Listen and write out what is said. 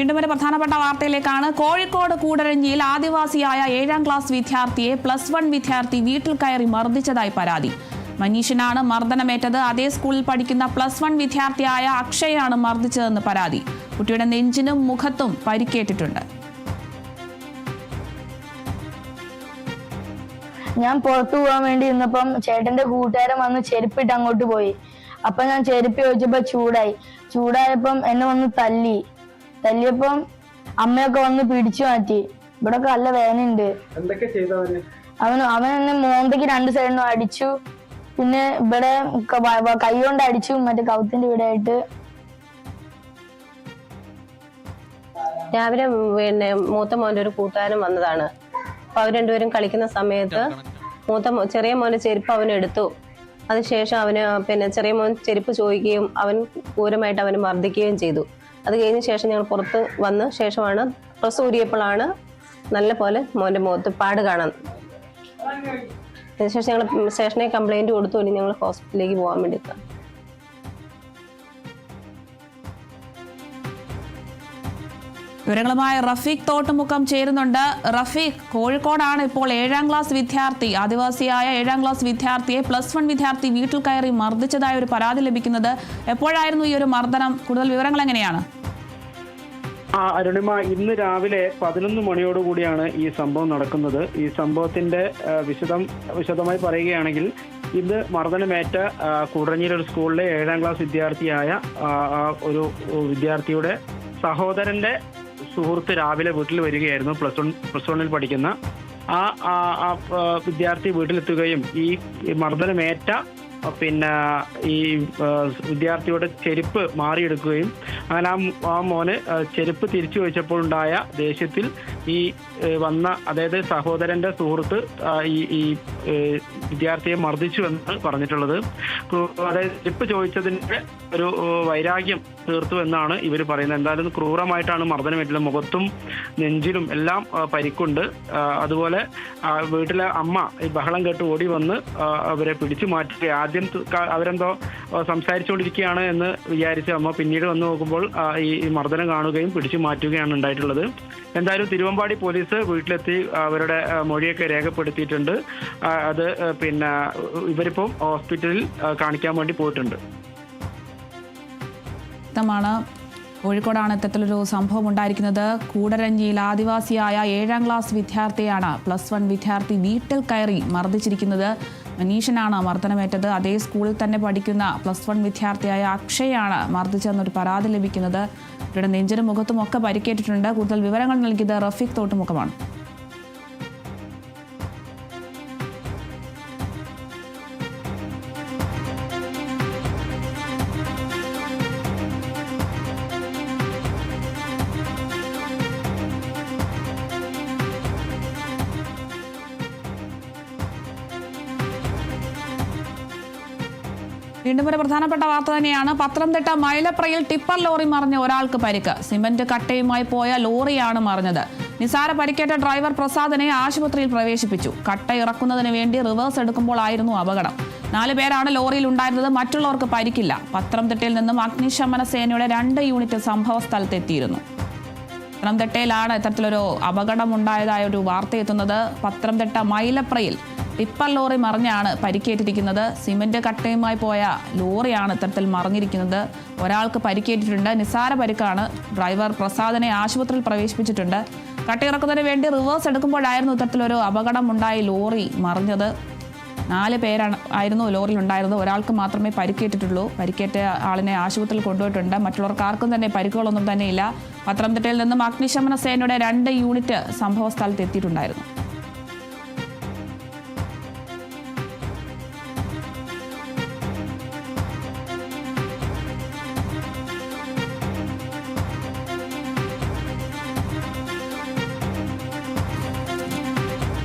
വീണ്ടും ഒരു പ്രധാനപ്പെട്ട വാർത്തയിലേക്കാണ്. കോഴിക്കോട് കൂടരഞ്ഞിയിൽ ആദിവാസിയായ ഏഴാം ക്ലാസ് വിദ്യാർത്ഥിയെ പ്ലസ് വൺ വിദ്യാർത്ഥി വീട്ടിൽ കയറി മർദ്ദിച്ചതായി പരാതി. മനീഷിനാണ് മർദ്ദനമേറ്റത്. അതേ സ്കൂളിൽ പഠിക്കുന്ന പ്ലസ് വൺ വിദ്യാർത്ഥിയായ അക്ഷയാണ് മർദ്ദിച്ചതെന്ന് പരാതി. കുട്ടിയുടെ നെഞ്ചിനും മുഖത്തും പരിക്കേറ്റിട്ടുണ്ട്. ഞാൻ പുറത്തു പോകാൻ വേണ്ടി നിന്നപ്പം ചേട്ടന്റെ കൂട്ടുകാരൻ വന്ന് ചെരുപ്പിട്ട് അങ്ങോട്ട് പോയി. അപ്പൊ ഞാൻ ചെരുപ്പ് ചോദിച്ചപ്പോ ചൂടായി. ചൂടായപ്പം എന്നെ വന്ന് തല്ലി. തല്ലിയപ്പം അമ്മയൊക്കെ വന്ന് പിടിച്ചു മാറ്റി. ഇവിടെ നല്ല വേദനയുണ്ട് എന്തൊക്കെ ചെയ്തവന് അവൻ അവൻ എന്നെ മോന്തയ്ക്ക് രണ്ട് സൈഡിനും അടിച്ചു. പിന്നെ ഇവിടെ ക- കൊണ്ട് അടിച്ചു. മറ്റേ കൗത്തിന്റെ ഇവിടെ ആയിട്ട്. രാവിലെ പിന്നെ മൂത്ത മോന്റെ ഒരു കൂട്ടുകാരൻ വന്നതാണ്. അപ്പൊ അവർ രണ്ടുപേരും കളിക്കുന്ന സമയത്ത് മൂത്ത ചെറിയ മോന്റെ ചെരുപ്പ് അവൻ എടുത്തു. അതിനുശേഷം അവന് പിന്നെ ചെറിയ മോൻ ചെരുപ്പ് ചോദിക്കുകയും അവൻ ക്രൂരമായിട്ട് അവന് മർദ്ദിക്കുകയും ചെയ്തു. അത് കഴിഞ്ഞ ശേഷം ഞങ്ങൾ പുറത്ത് വന്ന ശേഷമാണ് ഡ്രസ് ഊരിയപ്പോഴാണ് നല്ല പോലെ മോന്റെ മുഖത്ത് പാട് കാണാൻ. അതിനുശേഷം ഞങ്ങൾ സ്റ്റേഷനിൽ കംപ്ലൈന്റ് കൊടുത്തു ഇനി ഞങ്ങൾ ഹോസ്പിറ്റലിലേക്ക് പോകാൻ വേണ്ടി വിവരങ്ങളുമായി റഫീഖ് തോട്ടുമുക്കം ചേരുന്നുണ്ട്. റഫീഖ് കോഴിക്കോടാണ് ഇപ്പോൾ ഏഴാം ക്ലാസ് വിദ്യാർത്ഥി. ആദിവാസിയായ ഏഴാം ക്ലാസ് വിദ്യാർത്ഥിയെ പ്ലസ് വൺ വിദ്യാർത്ഥി വീട്ടിൽ കയറി മർദ്ദിച്ചതായ ഒരു പരാതി ലഭിക്കുന്നത് എപ്പോഴായിരുന്നു ഈ ഒരു മർദ്ദനം? കൂടുതൽ വിവരങ്ങൾ എങ്ങനെയാണ്? ആ അരുണിമ ഇന്ന് രാവിലെ പതിനൊന്ന് മണിയോടുകൂടിയാണ് ഈ സംഭവം നടക്കുന്നത്. ഈ സംഭവത്തിന്റെ വിശദം വിശദമായി പറയുകയാണെങ്കിൽ ഇന്ന് മർദ്ദനമേറ്റ ആ, ഒരു സ്കൂളിലെ ഏഴാം ക്ലാസ് വിദ്യാർത്ഥിയായ ഒരു വിദ്യാർത്ഥിയുടെ സഹോദരന്റെ സുഹൃത്ത് രാവിലെ വീട്ടിൽ വരികയായിരുന്നു. പ്ലസ് വൺ പ്ലസ് വണ്ണിൽ പഠിക്കുന്ന ആ വിദ്യാർത്ഥി വീട്ടിലെത്തുകയും ഈ മർദ്ദനമേറ്റ പിന്നെ ഈ വിദ്യാർത്ഥിയുടെ ചെരുപ്പ് മാറിയെടുക്കുകയും അങ്ങനെ ആ ആ മോന് ചെരുപ്പ് തിരിച്ചു വെച്ചപ്പോൾ ഉണ്ടായ ദേഷ്യത്തിൽ ഈ വന്ന അതായത് സഹോദരന്റെ സുഹൃത്ത് ഈ ഈ വിദ്യാർത്ഥിയെ മർദ്ദിച്ചു എന്ന് പറഞ്ഞിട്ടുള്ളത്. അതായത് ചെരുപ്പ് ചോദിച്ചതിന്റെ ഒരു വൈരാഗ്യം തീർത്തു എന്നാണ് ഇവർ പറയുന്നത്. എന്തായാലും ക്രൂരമായിട്ടാണ് മർദ്ദനമേറ്റുള്ളത് മുഖത്തും നെഞ്ചിലും എല്ലാം പരിക്കുണ്ട്. അതുപോലെ വീട്ടിലെ അമ്മ ഈ ബഹളം കേട്ട് ഓടി വന്ന് അവരെ പിടിച്ചു മാറ്റി ആദ്യം അവരെന്തോ സംസാരിച്ചുകൊണ്ടിരിക്കുകയാണ് എന്ന് വിചാരിച്ച അമ്മ പിന്നീട് വന്നു നോക്കുമ്പോൾ ഈ മർദ്ദനം കാണുകയും പിടിച്ചു മാറ്റുകയാണ് ഉണ്ടായിട്ടുള്ളത്. എന്തായാലും തിരുവമ്പാടി പോലീസ് വീട്ടിലെത്തി അവരുടെ മൊഴിയൊക്കെ രേഖപ്പെടുത്തിയിട്ടുണ്ട്. അത് പിന്നെ ഇവരിപ്പം ഹോസ്പിറ്റലിൽ കാണിക്കാൻ വേണ്ടി പോയിട്ടുണ്ട്. കോഴിക്കോടാണ് ഇത്തരത്തിലൊരു സംഭവം ഉണ്ടായിരിക്കുന്നത്. കൂടരഞ്ഞിയിൽ ആദിവാസിയായ ഏഴാം ക്ലാസ് വിദ്യാർത്ഥിയാണ് പ്ലസ് വൺ വിദ്യാർത്ഥി വീട്ടിൽ കയറി മർദ്ദിച്ചിരിക്കുന്നത്. മനീഷനാണ് മർദ്ദനമേറ്റത്. അതേ സ്കൂളിൽ തന്നെ പഠിക്കുന്ന പ്ലസ് വൺ വിദ്യാർത്ഥിയായ അക്ഷയാണ് മർദ്ദിച്ചെന്നൊരു പരാതി ലഭിക്കുന്നത്. ഇവരുടെ നെഞ്ചിനും മുഖത്തും ഒക്കെ പരിക്കേറ്റിട്ടുണ്ട്. കൂടുതൽ വിവരങ്ങൾ നൽകിയത് റഫീഖ് തോട്ടുമുഖമാണ്. വീണ്ടും ഒരു പ്രധാനപ്പെട്ട വാർത്ത തന്നെയാണ്. പത്തനംതിട്ട മൈലപ്രയിൽ ടിപ്പർ ലോറി മറിഞ്ഞ ഒരാൾക്ക് പരിക്ക്. സിമന്റ് കട്ടയുമായി പോയ ലോറിയാണ് മറിഞ്ഞത്. നിസാര പരിക്കേറ്റ ഡ്രൈവർ പ്രസാദിനെ ആശുപത്രിയിൽ പ്രവേശിപ്പിച്ചു. കട്ട ഇറക്കുന്നതിന് വേണ്ടി റിവേഴ്സ് എടുക്കുമ്പോഴായിരുന്നു അപകടം. നാല് പേരാണ് ലോറിയിൽ ഉണ്ടായിരുന്നത്. മറ്റുള്ളവർക്ക് പരിക്കില്ല. പത്തനംതിട്ടയിൽ നിന്നും അഗ്നിശമന സേനയുടെ രണ്ട് യൂണിറ്റ് സംഭവ സ്ഥലത്തെത്തിയിരുന്നു. പത്തനംതിട്ടയിലാണ് ഇത്തരത്തിലൊരു അപകടമുണ്ടായതായ ഒരു വാർത്ത എത്തുന്നത്. പത്തനംതിട്ട മൈലപ്രയിൽ ടിപ്പർ ലോറി മറിഞ്ഞാണ് പരിക്കേറ്റിരിക്കുന്നത്. സിമന്റ് കട്ടയുമായി പോയ ലോറിയാണ് ഇത്തരത്തിൽ മറിഞ്ഞിരിക്കുന്നത്. ഒരാൾക്ക് പരിക്കേറ്റിട്ടുണ്ട്. നിസാര പരിക്കാണ്. ഡ്രൈവർ പ്രസാദിനെ ആശുപത്രിയിൽ പ്രവേശിപ്പിച്ചിട്ടുണ്ട്. കട്ടയിറക്കുന്നതിന് വേണ്ടി റിവേഴ്സ് എടുക്കുമ്പോഴായിരുന്നു ഇത്തരത്തിലൊരു അപകടം ഉണ്ടായി ലോറി മറിഞ്ഞത്. നാല് പേരാണ് ആയിരുന്നു ലോറിയിൽ ഉണ്ടായിരുന്നത് ഒരാൾക്ക് മാത്രമേ പരിക്കേറ്റിട്ടുള്ളൂ. പരിക്കേറ്റ ആളിനെ ആശുപത്രിയിൽ കൊണ്ടുപോയിട്ടുണ്ട്. മറ്റുള്ളവർക്ക് ആർക്കും തന്നെ പരിക്കുകളൊന്നും തന്നെയില്ല. പത്തനംതിട്ടയിൽ നിന്നും അഗ്നിശമന സേനയുടെ രണ്ട് യൂണിറ്റ് സംഭവ സ്ഥലത്ത് എത്തിയിട്ടുണ്ടായിരുന്നു.